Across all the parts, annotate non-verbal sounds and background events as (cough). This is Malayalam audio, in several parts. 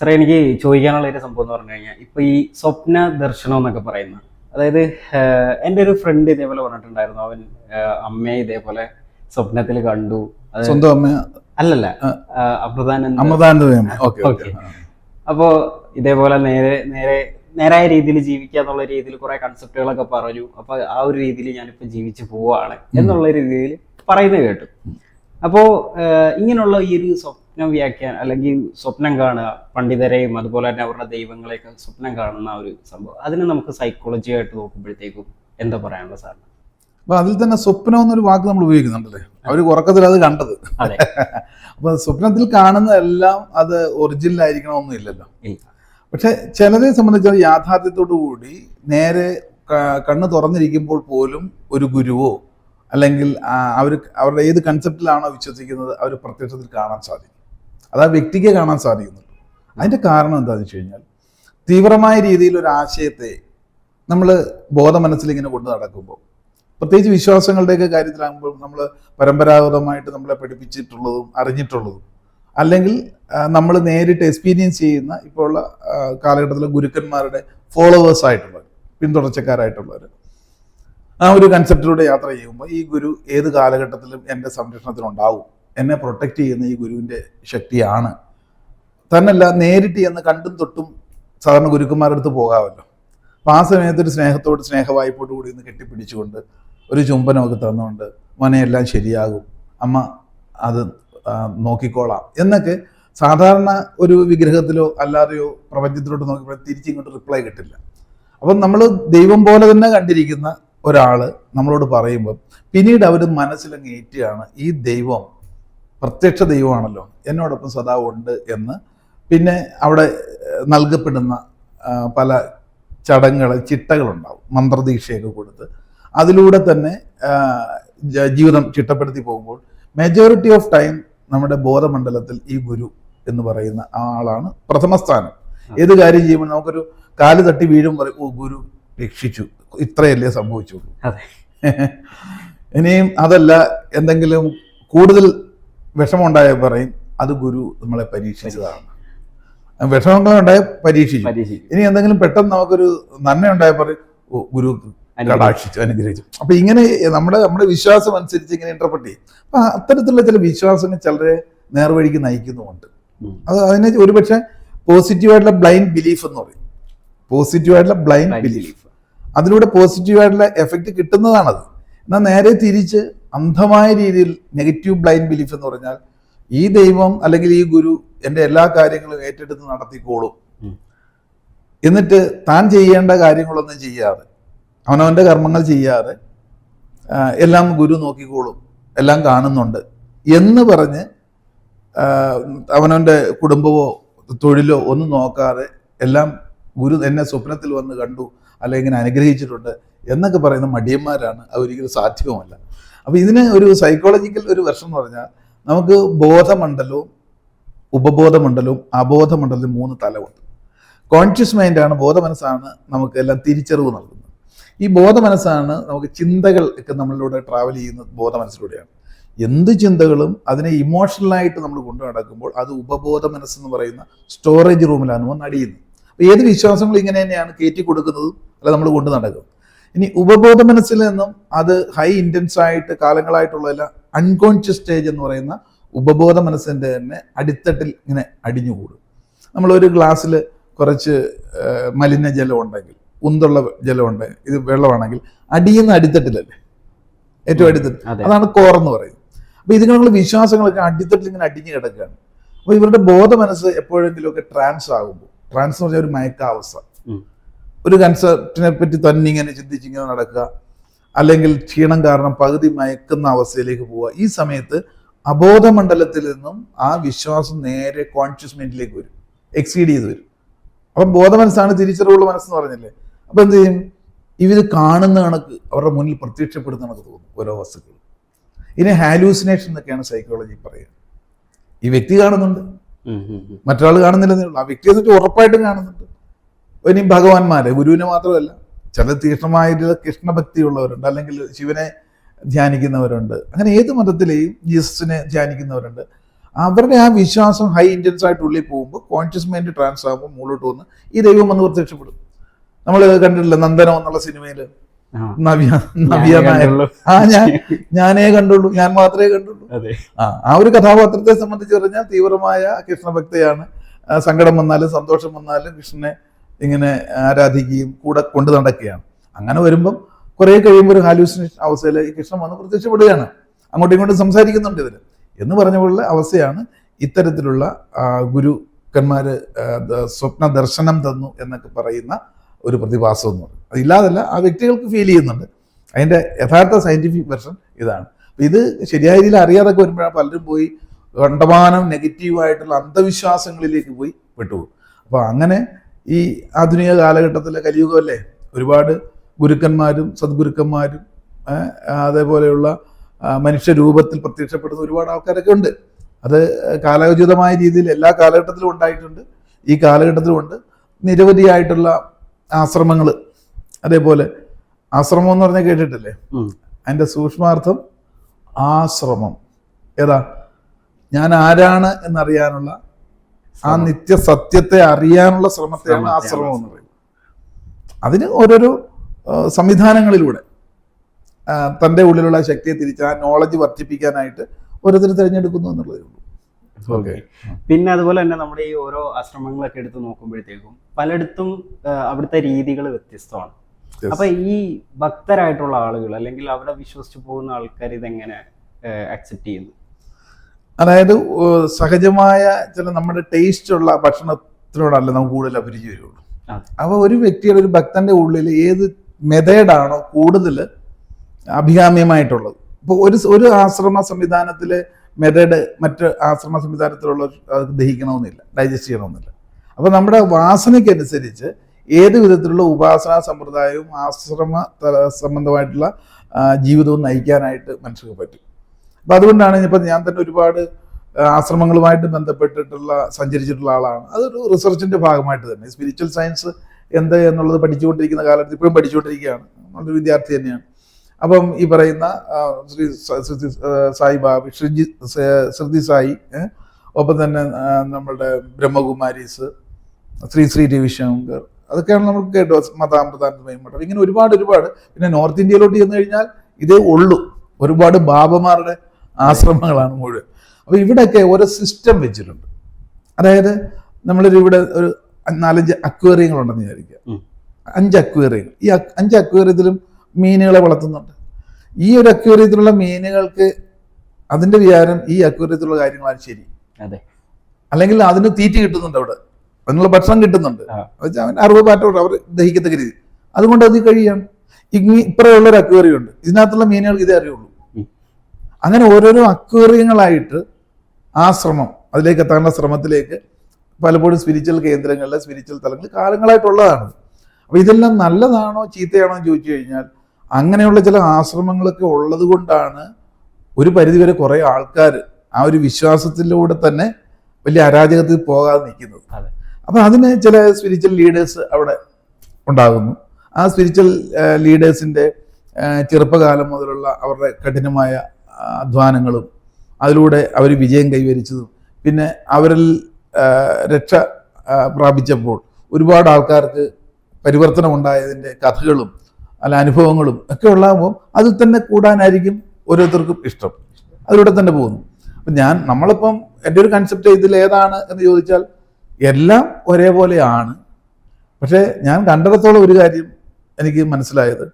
സാറേ എനിക്ക് ചോദിക്കാനുള്ള ഒരു സംഭവം എന്ന് പറഞ്ഞു കഴിഞ്ഞാൽ ഇപ്പൊ ഈ സ്വപ്ന ദർശനം എന്നൊക്കെ പറയുന്ന അതായത് എന്റെ ഒരു ഫ്രണ്ട് ഇതേപോലെ പറഞ്ഞിട്ടുണ്ടായിരുന്നു അവൻ അമ്മയെ ഇതേപോലെ സ്വപ്നത്തിൽ കണ്ടു. സ്വന്തം അമ്മ അല്ലല്ല അമൃതാനന്ദ. ഓക്കെ ഇതേപോലെ നേരെ നേരെ നേരായ രീതിയിൽ ജീവിക്കുക എന്നുള്ള രീതിയിൽ കുറെ കൺസെപ്റ്റുകളൊക്കെ പറഞ്ഞു. അപ്പൊ ആ ഒരു രീതിയിൽ ഞാനിപ്പോ ജീവിച്ചു പോവാണ് എന്നുള്ള രീതിയിൽ പറയുന്നത് കേട്ടു. അപ്പോ ഇങ്ങനെയുള്ള ഈ ഒരു സ്വപ്നം വ്യാഖ്യാനം അല്ലെങ്കിൽ സ്വപ്നം കാണുക പണ്ഡിതരെയും അതുപോലെ തന്നെ അവരുടെ ദൈവങ്ങളെയൊക്കെ സ്വപ്നം കാണുന്ന ഒരു സംഭവം. അതിനെ നമുക്ക് സൈക്കോളജി ആയിട്ട് നോക്കുമ്പോഴത്തേക്കും എന്താ പറയാനുള്ള സാറിന് അപ്പൊ അതിൽ തന്നെ സ്വപ്നം എന്നൊരു വാക്ക് നമ്മൾ ഉപയോഗിക്കുന്നുണ്ടല്ലേ? അവർ ഉറക്കത്തിൽ അത് കണ്ടത്. അപ്പൊ സ്വപ്നത്തിൽ കാണുന്നതെല്ലാം അത് ഒറിജിനൽ ആയിരിക്കണമെന്നും ഇല്ലല്ലോ ഇല്ല. പക്ഷെ ചിലരെ സംബന്ധിച്ച യാഥാർത്ഥ്യത്തോടു കൂടി നേരെ കണ്ണ് തുറന്നിരിക്കുമ്പോൾ പോലും ഒരു ഗുരുവോ അല്ലെങ്കിൽ അവർ അവരുടെ ഏത് കൺസെപ്റ്റിലാണോ വിശ്വസിക്കുന്നത് അവർ പ്രത്യക്ഷത്തിൽ കാണാൻ സാധിക്കും. അത് ആ വ്യക്തിക്ക് കാണാൻ സാധിക്കുന്നുള്ളൂ അതിന്റെ കാരണം എന്താണെന്ന് വെച്ച് കഴിഞ്ഞാൽ തീവ്രമായ രീതിയിൽ ഒരു ആശയത്തെ നമ്മൾ ബോധമനസ്സിൽ ഇങ്ങനെ കൊണ്ടു നടക്കുമ്പോൾ പ്രത്യേകിച്ച് വിശ്വാസങ്ങളുടെയൊക്കെ കാര്യത്തിലാകുമ്പോൾ നമ്മൾ പരമ്പരാഗതമായിട്ട് നമ്മളെ പഠിപ്പിച്ചിട്ടുള്ളതും അറിഞ്ഞിട്ടുള്ളതും അല്ലെങ്കിൽ നമ്മൾ നേരിട്ട് എക്സ്പീരിയൻസ് ചെയ്യുന്ന ഇപ്പോൾ ഉള്ള കാലഘട്ടത്തിലെ ഗുരുക്കന്മാരുടെ ഫോളോവേഴ്സ് ആയിട്ടുള്ളവർ പിന്തുടർച്ചക്കാരായിട്ടുള്ളവർ ആ ഒരു കൺസെപ്റ്റിലൂടെ യാത്ര ചെയ്യുമ്പോൾ ഈ ഗുരു ഏത് കാലഘട്ടത്തിലും എന്റെ സംരക്ഷണത്തിനുണ്ടാവും എന്നെ പ്രൊട്ടക്റ്റ് ചെയ്യുന്ന ഈ ഗുരുവിന്റെ ശക്തിയാണ്. തന്നല്ല നേരിട്ട് എന്ന് കണ്ടും തൊട്ടും സാധാരണ ഗുരുക്കന്മാരുടെ അടുത്ത് പോകാമല്ലോ. അപ്പോൾ ആ സമയത്ത് ഒരു സ്നേഹത്തോട് സ്നേഹവായ്പോട്ട് കൂടി ഒന്ന് കെട്ടിപ്പിടിച്ചുകൊണ്ട് ഒരു ചുംബനമൊക്കെ തന്നുകൊണ്ട് മോനെ എല്ലാം ശരിയാകും. അമ്മ അത് നോക്കിക്കോളാം. എന്നൊക്കെ സാധാരണ ഒരു വിഗ്രഹത്തിലോ അല്ലാതെയോ പ്രപഞ്ചത്തിലോട്ട് നോക്കിയപ്പോൾ തിരിച്ചിങ്ങോട്ട് റിപ്ലൈ കിട്ടില്ല. അപ്പം നമ്മൾ ദൈവം പോലെ തന്നെ കണ്ടിരിക്കുന്ന ഒരാൾ നമ്മളോട് പറയുമ്പം പിന്നീട് അവർ മനസ്സിലങ്ങ് ഏറ്റുകയാണ് ഈ ദൈവം പ്രത്യക്ഷ ദൈവമാണല്ലോ. എന്നോടൊപ്പം സദാ ഉണ്ട് എന്ന്. പിന്നെ അവിടെ നൽകപ്പെടുന്ന പല ചടങ്ങുകൾ ചിട്ടകളുണ്ടാവും മന്ത്രദീക്ഷയൊക്കെ കൊടുത്ത്. അതിലൂടെ തന്നെ ജീവിതം ചിട്ടപ്പെടുത്തി പോകുമ്പോൾ മെജോറിറ്റി ഓഫ് ടൈം നമ്മുടെ ബോധമണ്ഡലത്തിൽ ഈ ഗുരു എന്ന് പറയുന്ന ആ ആളാണ് പ്രഥമ സ്ഥാനം. ഏത് കാര്യം ചെയ്യുമ്പോൾ നമുക്കൊരു കാൽ തട്ടി വീഴും പറയും ഓ ഗുരു രക്ഷിച്ചു. ഇത്രയല്ലേ സംഭവിച്ചുള്ളൂ. (laughs) ഇനിയും അതല്ല എന്തെങ്കിലും കൂടുതൽ വിഷമമുണ്ടായ പറയും അത് ഗുരു നമ്മളെ പരീക്ഷിച്ചതാണ്. വിഷമങ്ങളുണ്ടായ പരീക്ഷിച്ചു. പരീക്ഷിക്കും ഇനി എന്തെങ്കിലും പെട്ടെന്ന് നമുക്കൊരു നന്മ ഉണ്ടായ പറയും ഗുരു കടാക്ഷിച്ചു അനുഗ്രഹിച്ചു. അപ്പൊ ഇങ്ങനെ നമ്മുടെ നമ്മുടെ വിശ്വാസം അനുസരിച്ച് ഇങ്ങനെ ഇന്റർപ്രറ്റ് ചെയ്യും. അപ്പൊ അത്തരത്തിലുള്ള ചില വിശ്വാസങ്ങൾ ചിലരെ നേർവഴിക്ക് നയിക്കുന്നുമുണ്ട്. അത് അതിനെ ഒരുപക്ഷെ പോസിറ്റീവായിട്ടുള്ള ബ്ലൈൻഡ് ബിലീഫ് എന്ന് പറയും. പോസിറ്റീവായിട്ടുള്ള ബ്ലൈൻഡ് ബിലീഫ്. അതിലൂടെ പോസിറ്റീവായിട്ടുള്ള എഫക്റ്റ് കിട്ടുന്നതാണത്. എന്നാൽ നേരെ തിരിച്ച് അന്ധമായ രീതിയിൽ നെഗറ്റീവ് ബ്ലൈൻഡ് ബിലീഫ് എന്ന് പറഞ്ഞാൽ ഈ ദൈവം അല്ലെങ്കിൽ ഈ ഗുരു എന്റെ എല്ലാ കാര്യങ്ങളും ഏറ്റെടുത്ത് നടത്തിക്കോളും. എന്നിട്ട് താൻ ചെയ്യേണ്ട കാര്യങ്ങളൊന്നും ചെയ്യാതെ അവനവന്റെ കർമ്മങ്ങൾ ചെയ്യാതെ എല്ലാം ഗുരു നോക്കിക്കോളും എല്ലാം കാണുന്നുണ്ട് എന്ന് പറഞ്ഞ് അവനവന്റെ കുടുംബമോ തൊഴിലോ ഒന്നും നോക്കാതെ എല്ലാം ഗുരു എന്നെ സ്വപ്നത്തിൽ വന്ന് കണ്ടു അല്ലെങ്കിൽ ഇങ്ങനെ അനുഗ്രഹിച്ചിട്ടുണ്ട് എന്നൊക്കെ പറയുന്ന മടിയന്മാരാണ്. അത് ഒരിക്കലും സാധ്യവുമല്ല അപ്പോൾ ഇതിന് ഒരു സൈക്കോളജിക്കൽ ഒരു വർഷം എന്ന് പറഞ്ഞാൽ നമുക്ക് ബോധമണ്ഡലവും ഉപബോധമണ്ഡലവും അബോധമണ്ഡലവും മൂന്ന് തലമുണ്ട്. കോൺഷ്യസ് മൈൻഡാണ് ബോധമനസ്സാണ് നമുക്ക് എല്ലാം തിരിച്ചറിവ് നൽകുന്നത്. ഈ ബോധമനസ്സാണ് നമുക്ക് ചിന്തകൾ ഒക്കെ നമ്മളിലൂടെ ട്രാവൽ ചെയ്യുന്നത് ബോധമനസ്സിലൂടെയാണ്. എന്ത് ചിന്തകളും അതിനെ ഇമോഷണലായിട്ട് നമ്മൾ കൊണ്ടു നടക്കുമ്പോൾ അത് ഉപബോധ മനസ്സെന്ന് പറയുന്ന സ്റ്റോറേജ് റൂമിലാണ് വന്ന് അടിയുന്നത് അപ്പോൾ ഏത് വിശ്വാസങ്ങളും ഇങ്ങനെ തന്നെയാണ് കയറ്റി കൊടുക്കുന്നതും? അല്ല നമ്മൾ കൊണ്ടു നടക്കും ഇനി ഉപബോധ മനസ്സിൽ നിന്നും അത് ഹൈ ഇന്റൻസ് ആയിട്ട് കാലങ്ങളായിട്ടുള്ള അൺകോൺഷ്യസ് സ്റ്റേജ് എന്ന് പറയുന്ന ഉപബോധ മനസ്സിന്റെ തന്നെ അടിത്തട്ടിൽ ഇങ്ങനെ അടിഞ്ഞുകൂടും. നമ്മളൊരു ഗ്ലാസ്സിൽ കുറച്ച് മലിന മലിനജലം ഉണ്ടെങ്കിൽ ഉന്തുള്ള ജലം ഉണ്ടെങ്കിൽ ഇത് വെള്ളമാണെങ്കിൽ അടിയുന്ന അടിത്തട്ടിലല്ലേ? ഏറ്റവും അടിത്തട്ടിൽ. അതാണ് കോർ എന്ന് പറയുന്നത്. അപ്പോൾ ഇതിനുള്ള വിശ്വാസങ്ങളൊക്കെ അടിത്തട്ടിൽ ഇങ്ങനെ അടിഞ്ഞു കിടക്കുകയാണ്. അപ്പോൾ ഇവരുടെ ബോധ മനസ്സ് എപ്പോഴെങ്കിലുമൊക്കെ ട്രാൻസ് ആകുമ്പോൾ ട്രാൻസ് എന്ന് പറഞ്ഞാൽ ഒരു മയക്കാവസ്ഥ. ഒരു കൺസെപ്റ്റിനെ പറ്റി തന്നെ ഇങ്ങനെ ചിന്തിച്ചിങ്ങനെ നടക്കുക. അല്ലെങ്കിൽ ക്ഷീണം കാരണം പകുതി മയക്കുന്ന അവസ്ഥയിലേക്ക് പോവുക. ഈ സമയത്ത് അബോധമണ്ഡലത്തിൽ നിന്നും ആ വിശ്വാസം നേരെ കോൺഷ്യസ് മൈൻഡിലേക്ക് വരും. എക്സീഡ് ചെയ്ത് വരും. അപ്പം ബോധ മനസ്സാണ് തിരിച്ചറിവുള്ള മനസ്സെന്ന് പറഞ്ഞില്ലേ? അപ്പൊ എന്ത് ചെയ്യും? ഇവർ കാണുന്ന കണക്ക് അവരുടെ മുന്നിൽ പ്രത്യക്ഷപ്പെടുന്ന കണക്ക് തോന്നും ഓരോ വസ്തുക്കൾ ഇനി ഹാലൂസിനേഷൻ എന്നൊക്കെയാണ് സൈക്കോളജി പറയുക. ഈ വ്യക്തി കാണുന്നുണ്ട്. മറ്റൊരാൾ കാണുന്നില്ലെന്നേ ഉള്ളൂ. ആ വ്യക്തി എന്നിട്ട് ഉറപ്പായിട്ടും കാണുന്നുണ്ട്. ഇനി ഭഗവാന്മാരെ ഗുരുവിനെ മാത്രമല്ല ചില തീക്ഷ്ണമായിട്ടുള്ള കൃഷ്ണഭക്തിയുള്ളവരുണ്ട് അല്ലെങ്കിൽ ശിവനെ ധ്യാനിക്കുന്നവരുണ്ട് അങ്ങനെ ഏത് മതത്തിലെയും ജീസസിനെ ധ്യാനിക്കുന്നവരുണ്ട്. അവരുടെ ആ വിശ്വാസം ഹൈ ഇന്റൻസ് ആയിട്ട് ഉള്ളിൽ പോകുമ്പോൾ കോൺഷ്യസ് മൈൻഡ് ട്രാൻസ്ഫർ ആകുമ്പോൾ മുകളിലോട്ട് വന്ന് ഈ ദൈവം വന്ന് പ്രത്യക്ഷപ്പെടും. നമ്മൾ കണ്ടിട്ടില്ല നന്ദനം എന്നുള്ള സിനിമയിൽ നവ്യ നവ്യ നായർ. ആ ഞാൻ ഞാനേ കണ്ടുള്ളൂ ഞാൻ മാത്രമേ കണ്ടുള്ളൂ. ആ ആ ഒരു കഥാപാത്രത്തെ സംബന്ധിച്ച് പറഞ്ഞാൽ തീവ്രമായ കൃഷ്ണഭക്തയാണ്. സങ്കടം വന്നാലും സന്തോഷം വന്നാലും കൃഷ്ണനെ ഇങ്ങനെ ആരാധിക്കുകയും കൂടെ കൊണ്ടു നടക്കുകയാണ്. അങ്ങനെ വരുമ്പം കുറെ കഴിയുമ്പോൾ ഒരു ഹാലൂസിനേഷൻ അവസ്ഥയിൽ ഈ കൃഷ്ണൻ വന്ന് പ്രത്യക്ഷപ്പെടുകയാണ്. അങ്ങോട്ടും ഇങ്ങോട്ടും സംസാരിക്കുന്നുണ്ട് ഇതിൽ എന്ന് പറഞ്ഞ പോലുള്ള അവസ്ഥയാണ് ഇത്തരത്തിലുള്ള ഗുരുക്കന്മാർ സ്വപ്ന ദർശനം തന്നു എന്നൊക്കെ പറയുന്ന ഒരു പ്രതിഭാസം എന്ന് പറയും. അതില്ലാതല്ല ആ വ്യക്തികൾക്ക് ഫീൽ ചെയ്യുന്നുണ്ട്. അതിന്റെ യഥാർത്ഥ സയന്റിഫിക് വെർഷൻ ഇതാണ്. ഇത് ശരിയായ രീതിയിൽ അറിയാതൊക്കെ വരുമ്പോഴാണ് പലരും പോയി കണ്ടമാനം നെഗറ്റീവായിട്ടുള്ള അന്ധവിശ്വാസങ്ങളിലേക്ക് പോയി പെട്ടുപോകും. അപ്പോൾ അങ്ങനെ ഈ ആധുനിക കാലഘട്ടത്തിലെ കലിയുഗമല്ലേ? ഒരുപാട് ഗുരുക്കന്മാരും സദ്ഗുരുക്കന്മാരും അതേപോലെയുള്ള മനുഷ്യരൂപത്തിൽ പ്രത്യക്ഷപ്പെടുന്ന ഒരുപാട് ആൾക്കാരൊക്കെ ഉണ്ട്. അത് കാലോചിതമായ രീതിയിൽ എല്ലാ കാലഘട്ടത്തിലും ഉണ്ടായിട്ടുണ്ട്. ഈ കാലഘട്ടത്തിലും ഉണ്ട്. നിരവധിയായിട്ടുള്ള ആശ്രമങ്ങൾ അതേപോലെ ആശ്രമം എന്ന് പറഞ്ഞാൽ കേട്ടിട്ടില്ലേ? അതിന്റെ സൂക്ഷ്മാർത്ഥം ആശ്രമം. ഏതാ? ഞാൻ ആരാണ് എന്നറിയാനുള്ള ആ നിത്യ സത്യത്തെ അറിയാനുള്ള ശ്രമത്തെയാണ് ആ ശ്രമം എന്ന് പറയുന്നത്. അതിന് ഓരോരോ സംവിധാനങ്ങളിലൂടെ തന്റെ ഉള്ളിലുള്ള ശക്തിയെ തിരിച്ച് ആ നോളജ് വർദ്ധിപ്പിക്കാനായിട്ട് ഓരോരുത്തർ തിരഞ്ഞെടുക്കുന്നു എന്നുള്ളതേ ഉള്ളൂ. ഓക്കെ. പിന്നെ അതുപോലെ തന്നെ നമ്മുടെ ഈ ഓരോ ആശ്രമങ്ങളൊക്കെ എടുത്ത് നോക്കുമ്പോഴത്തേക്കും പലയിടത്തും അവിടുത്തെ രീതികൾ വ്യത്യസ്തമാണ്. അപ്പൊ ഈ ഭക്തരായിട്ടുള്ള ആളുകൾ അല്ലെങ്കിൽ അവിടെ വിശ്വസിച്ചു പോകുന്ന ആൾക്കാർ ഇതെങ്ങനെ അക്സെപ്റ്റ് ചെയ്യുന്നു? അതായത് സഹജമായ ചില നമ്മുടെ ടേസ്റ്റ് ഉള്ള ഭക്ഷണത്തിനോടല്ല നമുക്ക് കൂടുതൽ അഭിരുചി വരുള്ളൂ. അപ്പോൾ ഒരു വ്യക്തിയുടെ ഒരു ഭക്തന്റെ ഉള്ളിൽ ഏത് മെതേഡാണോ കൂടുതൽ അഭികാമ്യമായിട്ടുള്ളത്? ഇപ്പോൾ ഒരു ഒരു ആശ്രമ സംവിധാനത്തിലെ മെതേഡ് മറ്റ് ആശ്രമ സംവിധാനത്തിലുള്ള ദഹിക്കണമെന്നില്ല ഡൈജസ്റ്റ് ചെയ്യണമെന്നില്ല. അപ്പോൾ നമ്മുടെ വാസനയ്ക്കനുസരിച്ച് ഏത് വിധത്തിലുള്ള ഉപാസനാ സമ്പ്രദായവും ആശ്രമ സംബന്ധമായിട്ടുള്ള ജീവിതവും നയിക്കാനായിട്ട് മനുഷ്യർക്ക് പറ്റും. അപ്പം അതുകൊണ്ടാണ് ഇപ്പം ഞാൻ തന്നെ ഒരുപാട് ആശ്രമങ്ങളുമായിട്ട് ബന്ധപ്പെട്ടിട്ടുള്ള സഞ്ചരിച്ചിട്ടുള്ള ആളാണ്. അതൊരു റിസർച്ചിന്റെ ഭാഗമായിട്ട് തന്നെ. സ്പിരിച്വൽ സയൻസ് എന്ത് എന്നുള്ളത് പഠിച്ചുകൊണ്ടിരിക്കുന്ന കാലത്ത് ഇപ്പോഴും പഠിച്ചുകൊണ്ടിരിക്കുകയാണ്. നല്ലൊരു വിദ്യാർത്ഥി തന്നെയാണ്. അപ്പം ഈ പറയുന്ന ശ്രീ സായിബാബ ശ്രീജി ശ്രുതി സായി ഒപ്പം തന്നെ നമ്മളുടെ ബ്രഹ്മകുമാരീസ് ശ്രീ ശ്രീ രവിശങ്കർ അതൊക്കെയാണ് നമുക്ക് കേട്ടോ മതാമൃതാനന്ദമയം മഠം ഇങ്ങനെ ഒരുപാട് ഒരുപാട്. പിന്നെ നോർത്ത് ഇന്ത്യയിലോട്ട് ചെന്ന് കഴിഞ്ഞാൽ ഇതേ ഉള്ളൂ. ഒരുപാട് ബാബമാരുടെ ആശ്രമങ്ങളാണ് മുഴുവൻ. അപ്പോൾ ഇവിടെയൊക്കെ ഓരോ സിസ്റ്റം വെച്ചിട്ടുണ്ട്. അതായത് നമ്മളൊരു ഇവിടെ ഒരു നാലഞ്ച് അക്വേറിയങ്ങൾ ഉണ്ടെന്ന് വിചാരിക്കുക അഞ്ച് അക്വേറിയങ്ങൾ. ഈ അഞ്ച് അക്വേറിയത്തിലും മീനുകളെ വളർത്തുന്നുണ്ട്. ഈ ഒരു അക്വേറിയത്തിലുള്ള മീനുകൾക്ക് അതിന്റെ വിചാരം ഈ അക്വേറിയത്തിലുള്ള കാര്യങ്ങളാണ് ശരി. അതെ. അല്ലെങ്കിൽ അതിന് തീറ്റ കിട്ടുന്നുണ്ട് അവിടെ. അതിനുള്ള ഭക്ഷണം കിട്ടുന്നുണ്ട്. അവൻ അറിവ് പാറ്റോട് അവർ ദഹിക്കത്തക്ക രീതി. അതുകൊണ്ട് അത് കഴിയാണ്. ഇങ്ങി ഇപ്പറയുള്ള ഒരു അക്വേറിയം ഉണ്ട് ഇതിനകത്തുള്ള മീനുകൾക്ക് ഇതേ അറിയുള്ളൂ. അങ്ങനെ ഓരോരോ അക്വേറിയങ്ങളായിട്ട് ആ ശ്രമം അതിലേക്ക് എത്താനുള്ള ശ്രമത്തിലേക്ക് പലപ്പോഴും സ്പിരിച്വൽ കേന്ദ്രങ്ങളിലെ സ്പിരിച്വൽ തലങ്ങൾ കാലങ്ങളായിട്ടുള്ളതാണ്. അപ്പോൾ ഇതെല്ലാം നല്ലതാണോ ചീത്തയാണോ എന്ന് ചോദിച്ചു കഴിഞ്ഞാൽ അങ്ങനെയുള്ള ചില ആശ്രമങ്ങളൊക്കെ ഉള്ളത് കൊണ്ടാണ് ഒരു പരിധിവരെ കുറേ ആൾക്കാർ ആ ഒരു വിശ്വാസത്തിലൂടെ തന്നെ വലിയ അരാജകത്തിൽ പോകാതെ നിൽക്കുന്നത്. അപ്പോൾ അപ്പൊ അതിന് ചില സ്പിരിച്വൽ ലീഡേഴ്സ് അവിടെ ഉണ്ടാകുന്നു. ആ സ്പിരിച്വൽ ലീഡേഴ്സിന്റെ ചെറുപ്പകാലം മുതലുള്ള അവരുടെ കഠിനമായ അധ്വാനങ്ങളും അതിലൂടെ അവർ വിജയം കൈവരിച്ചതും. പിന്നെ അവരിൽ രക്ഷ പ്രാപിച്ചപ്പോൾ ഒരുപാട് ആൾക്കാർക്ക് പരിവർത്തനം ഉണ്ടായതിന്റെ കഥകളും അല്ല അനുഭവങ്ങളും ഒക്കെ ഉണ്ടാകുമ്പോൾ അതിൽ തന്നെ കൂടാനായിരിക്കും ഓരോരുത്തർക്കും ഇഷ്ടം. അതിലൂടെ തന്നെ പോകുന്നു. അപ്പം ഞാൻ നമ്മളിപ്പം എന്റെ ഒരു കൺസെപ്റ്റ് ഇതിൽ ഏതാണ് എന്ന് ചോദിച്ചാൽ എല്ലാം ഒരേപോലെയാണ്. പക്ഷേ ഞാൻ കണ്ടിടത്തോളം ഒരു കാര്യം എനിക്ക് മനസ്സിലായത്.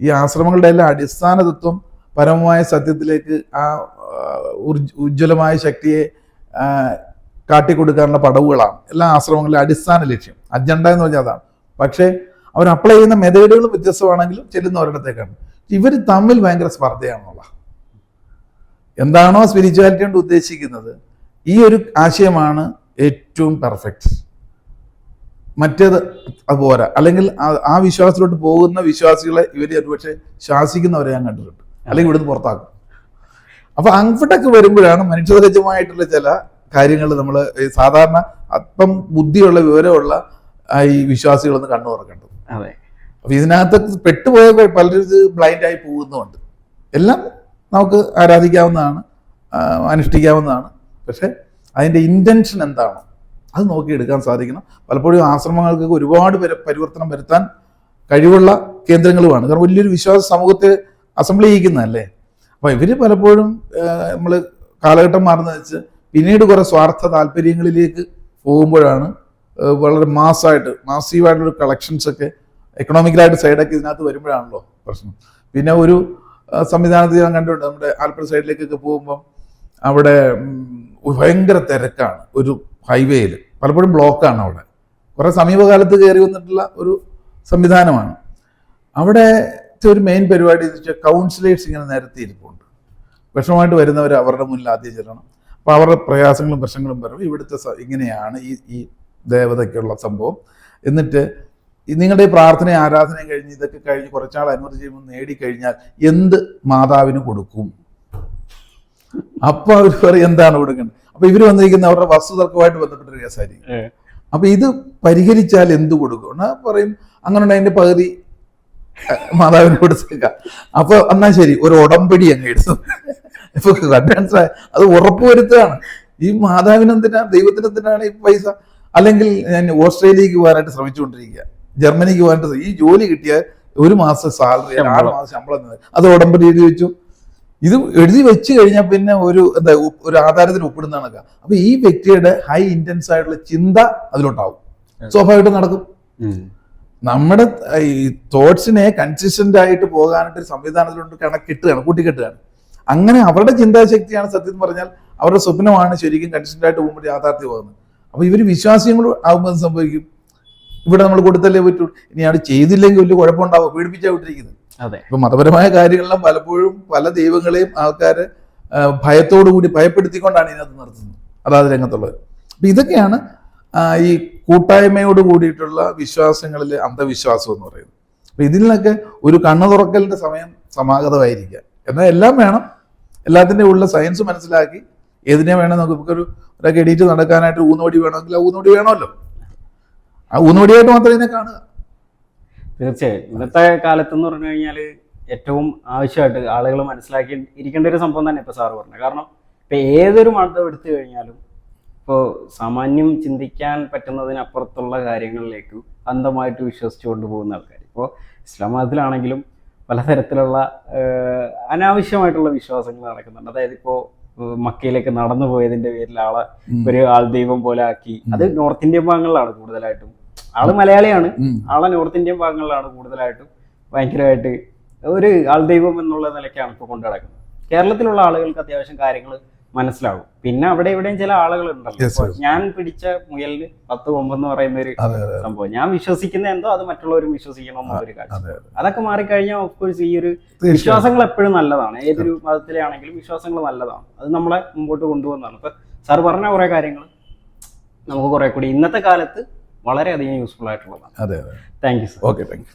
ഈ ആശ്രമങ്ങളുടെ എല്ലാം അടിസ്ഥാന തത്വം പരമമായ സത്യത്തിലേക്ക് ആ ഉജ്ജ്വലമായ ശക്തിയെ കാട്ടിക്കൊടുക്കാനുള്ള പടവുകളാണ്. എല്ലാ ആശ്രമങ്ങളിലെ അടിസ്ഥാന ലക്ഷ്യം. അജണ്ട എന്ന് പറഞ്ഞാൽ അതാണ്. പക്ഷേ അവർ അപ്ലൈ ചെയ്യുന്ന മെതേഡുകൾ വ്യത്യസ്തമാണെങ്കിലും ചെല്ലുന്ന ഒരിടത്തേക്കാണ്. ഇവർ തമ്മിൽ ഭയങ്കര സ്പർദ്ധയാണെന്നുള്ള എന്താണോ സ്പിരിച്വാലിറ്റി കൊണ്ട് ഉദ്ദേശിക്കുന്നത്. ഈ ഒരു ആശയമാണ് ഏറ്റവും പെർഫെക്റ്റ് മറ്റേത് അതുപോലെ അല്ലെങ്കിൽ ആ വിശ്വാസത്തിലോട്ട് പോകുന്ന വിശ്വാസികളെ ഇവർ ഒരുപക്ഷെ ശാസിക്കുന്നവരെ ഞാൻ കണ്ടിട്ടുണ്ട്. അല്ലെങ്കിൽ ഇവിടുന്ന് പുറത്താക്കും. അപ്പൊ അങ്ങോട്ടൊക്കെ വരുമ്പോഴാണ് മനുഷ്യസഹജമായിട്ടുള്ള ചില കാര്യങ്ങൾ നമ്മൾ സാധാരണ അല്പം ബുദ്ധിയുള്ള വിവരമുള്ള ഈ വിശ്വാസികളൊന്ന് കണ്ണു തുറക്കേണ്ടത്. അതെ. അപ്പൊ ഇതിനകത്ത് പെട്ടുപോയ പലരും ഇത് ബ്ലൈൻഡ് ആയി പോകുന്നുമുണ്ട്. എല്ലാം നമുക്ക് ആരാധിക്കാവുന്നതാണ് അനുഷ്ഠിക്കാവുന്നതാണ്. പക്ഷെ അതിന്റെ ഇന്റൻഷൻ എന്താണ് അത് നോക്കിയെടുക്കാൻ സാധിക്കണം. പലപ്പോഴും ആശ്രമങ്ങൾക്ക് ഒരുപാട് പരിവർത്തനം വരുത്താൻ കഴിവുള്ള കേന്ദ്രങ്ങളുമാണ്. കാരണം വലിയൊരു വിശ്വാസ സമൂഹത്തെ അസംബ്ലി ചെയ്യിക്കുന്നതല്ലേ? അപ്പോൾ ഇവർ പലപ്പോഴും നമ്മൾ കാലഘട്ടം മാറുന്ന വെച്ച് പിന്നീട് കുറേ സ്വാർത്ഥ താല്പര്യങ്ങളിലേക്ക് പോകുമ്പോഴാണ് വളരെ മാസ്സായിട്ട് മാസീവായിട്ടുള്ള കളക്ഷൻസ് ഒക്കെ എക്കണോമിക്കലായിട്ട് സൈഡൊക്കെ ഇതിനകത്ത് വരുമ്പോഴാണല്ലോ പ്രശ്നം. പിന്നെ ഒരു സംവിധാനത്തിൽ ഞാൻ കണ്ടിട്ടുണ്ട് നമ്മുടെ ആലപ്പുഴ സൈഡിലേക്കൊക്കെ പോകുമ്പം അവിടെ ഭയങ്കര തിരക്കാണ് ഒരു ഹൈവേയിൽ പലപ്പോഴും ബ്ലോക്കാണ് അവിടെ. കുറേ സമീപകാലത്ത് കയറി വന്നിട്ടുള്ള ഒരു സംവിധാനമാണ്. അവിടെ ഒരു മെയിൻ പരിപാടി എന്ന് വെച്ചാൽ കൗൺസിലേഴ്സ് ഇങ്ങനെ നിരത്തി ഇരിപ്പുണ്ട്. വിഷമമായിട്ട് വരുന്നവർ അവരുടെ മുന്നിൽ ആദ്യം ചെല്ലണം. അപ്പോൾ അവരുടെ പ്രയാസങ്ങളും പ്രശ്നങ്ങളും പറയും. ഇവിടുത്തെ ഇങ്ങനെയാണ് ഈ ഈ ദേവതയ്ക്കുള്ള സംഭവം. എന്നിട്ട് നിങ്ങളുടെ ഈ പ്രാർത്ഥനയും ആരാധനയും കഴിഞ്ഞ് ഇതൊക്കെ കഴിഞ്ഞ് കുറച്ചാൾ അനുമതി ചെയ്യുമ്പോൾ നേടിക്കഴിഞ്ഞാൽ എന്ത് മാതാവിന് കൊടുക്കും? അപ്പൊ അവർ പറയും എന്താണ് കൊടുക്കേണ്ടത്? അപ്പൊ ഇവർ വന്നിരിക്കുന്ന അവരുടെ വസ്തുതർക്കമായിട്ട് ബന്ധപ്പെട്ട കേസായിരിക്കും. ഏ. അപ്പൊ ഇത് പരിഹരിച്ചാൽ എന്ത് കൊടുക്കും? പറയും അങ്ങനെ അതിന്റെ പകുതി മാതാവിന് കൊടുത്തേക്കാം. അപ്പൊ എന്നാ ശരി ഒരു ഉടമ്പടി അങ്ങ് എടുത്തു ഇപ്പൊ മനസ്സിലായി അത് ഉറപ്പുവരുത്തുകയാണ് ഈ മാതാവിന് എന്തിനാ ദൈവത്തിന് എന്തിനാണ് ഈ പൈസ? അല്ലെങ്കിൽ ഞാൻ ഓസ്ട്രേലിയക്ക് പോകാനായിട്ട് ശ്രമിച്ചുകൊണ്ടിരിക്കുക. ജർമ്മനിക്ക് പോകാനായിട്ട് ഈ ജോലി കിട്ടിയാൽ ഒരു മാസം സാലറി ആറ് മാസം ശമ്പളം. അത് ഉടമ്പടി എഴുതി വെച്ചു. ഇത് എഴുതി വെച്ച് കഴിഞ്ഞാൽ പിന്നെ ഒരു എന്താ ഒരു ആധാരത്തിൽ ഒപ്പിടുന്ന കണക്കാ അപ്പൊ ഈ വ്യക്തിയുടെ ഹൈ ഇന്റൻസ് ആയിട്ടുള്ള ചിന്ത അതിലോട്ടാവും. സ്വാഭാവികമായിട്ടും നടക്കും. നമ്മുടെ ഈ തോട്ട്സിനെ കൺസിസ്റ്റന്റ് ആയിട്ട് പോകാനായിട്ട് ഒരു സംവിധാനത്തിലോട്ട് കണക്കിട്ടുകയാണ് കൂട്ടിക്കെട്ടുകയാണ്. അങ്ങനെ അവരുടെ ചിന്താശക്തിയാണ് സത്യം പറഞ്ഞാൽ അവരുടെ സ്വപ്നമാണ് ശരിക്കും കൺസിസ്റ്റന്റ് ആയിട്ട് പോകുമ്പോൾ യാഥാർത്ഥ്യം പോകുന്നത്. അപ്പൊ ഇവർ വിശ്വാസിയും കൂടെ ആകുമ്പോൾ സംഭവിക്കും? ഇവിടെ നമ്മൾ കൊടുത്തല്ലേ പറ്റൂ? ഇനി അവിടെ ചെയ്തില്ലെങ്കിൽ വലിയ കുഴപ്പമുണ്ടാവും? പീഡിപ്പിച്ചാ വിട്ടിരിക്കുന്നത്. അതെ. ഇപ്പൊ മതപരമായ കാര്യങ്ങളെല്ലാം പലപ്പോഴും പല ദൈവങ്ങളെയും ആൾക്കാർ ഭയത്തോടു കൂടി ഭയപ്പെടുത്തിക്കൊണ്ടാണ് ഇതിനകത്ത് നിർത്തുന്നത് അതാത് രംഗത്തുള്ളത്. അപ്പൊ ഇതൊക്കെയാണ് ഈ കൂട്ടായ്മയോട് കൂടിയിട്ടുള്ള വിശ്വാസങ്ങളിൽ അന്ധവിശ്വാസം എന്ന് പറയുന്നത്. അപ്പൊ ഇതിൽ നിന്നൊക്കെ ഒരു കണ്ണു തുറക്കലിന്റെ സമയം സമാഗതമായിരിക്കുക. എന്നാൽ എല്ലാം വേണം. എല്ലാത്തിന്റെ ഉള്ള സയൻസ് മനസ്സിലാക്കി ഏതിനെ വേണം നമുക്ക് ഇപ്പൊ ഒരു ഒരൊക്കെ എഡീറ്റ് നടക്കാനായിട്ട് ഊന്നുവടി വേണമെങ്കിൽ ആ ഊന്നുവടി വേണമല്ലോ. ആ ഊന്നുവടിയായിട്ട് മാത്രമേ ഇതിനെ കാണുക. തീർച്ചയായും. ഇന്നത്തെ കാലത്ത് എന്ന് പറഞ്ഞു കഴിഞ്ഞാൽ ഏറ്റവും ആവശ്യമായിട്ട് ആളുകൾ മനസ്സിലാക്കി ഇരിക്കേണ്ട ഒരു സംഭവം തന്നെ ഇപ്പൊ സാറ് പറഞ്ഞു കാരണം ഇപ്പൊ ഏതൊരു മതം എടുത്തു കഴിഞ്ഞാലും ഇപ്പോൾ സാമാന്യം ചിന്തിക്കാൻ പറ്റുന്നതിനപ്പുറത്തുള്ള കാര്യങ്ങളിലേക്ക് അന്ധമായിട്ട് വിശ്വസിച്ചുകൊണ്ട് പോകുന്ന ആൾക്കാർ ഇപ്പോൾ ഇസ്ലാം മതത്തിലാണെങ്കിലും പലതരത്തിലുള്ള അനാവശ്യമായിട്ടുള്ള വിശ്വാസങ്ങൾ നടക്കുന്നുണ്ട്. അതായത് ഇപ്പോൾ മക്കയിലേക്ക് നടന്നു പോയതിന്റെ പേരിൽ ആളെ ഒരു ആൾ ദൈവം പോലെ ആക്കി. അത് നോർത്ത് ഇന്ത്യൻ ഭാഗങ്ങളിലാണ് കൂടുതലായിട്ടും. ആൾ മലയാളിയാണ്. ആളെ നോർത്ത് ഇന്ത്യൻ ഭാഗങ്ങളിലാണ് കൂടുതലായിട്ടും ഭയങ്കരമായിട്ട് ഒരു ആൾ ദൈവം എന്നുള്ള നിലയ്ക്കാണ് ഇപ്പോൾ കൊണ്ടു നടക്കുന്നത് കേരളത്തിലുള്ള ആളുകൾക്ക് അത്യാവശ്യം കാര്യങ്ങൾ മനസ്സിലാവും. പിന്നെ അവിടെ ഇവിടെയും ചില yes. ഞാൻ പിടിച്ച മുയലിന് പത്ത് കൊമ്പെന്ന് പറയുന്ന ഒരു സംഭവം. ഞാൻ വിശ്വസിക്കുന്ന എന്തോ അത് മറ്റുള്ളവരും വിശ്വസിക്കണം എന്നൊരു കാര്യം അതെ അതൊക്കെ മാറിക്കഴിഞ്ഞാൽ ഓഫ് കോഴ്സ് ഈ ഒരു വിശ്വാസങ്ങൾ എപ്പോഴും നല്ലതാണ്. ഏതൊരു മതത്തിലെ ആണെങ്കിലും വിശ്വാസങ്ങൾ നല്ലതാണ്. അത് നമ്മളെ മുമ്പോട്ട് കൊണ്ടുപോകുന്നതാണ് ഇപ്പൊ സാർ പറഞ്ഞ കുറെ കാര്യങ്ങൾ നമുക്ക് കുറെ കൂടി. ഇന്നത്തെ കാലത്ത് വളരെയധികം യൂസ്ഫുൾ ആയിട്ടുള്ളതാണ്. Thank you sir okay thank you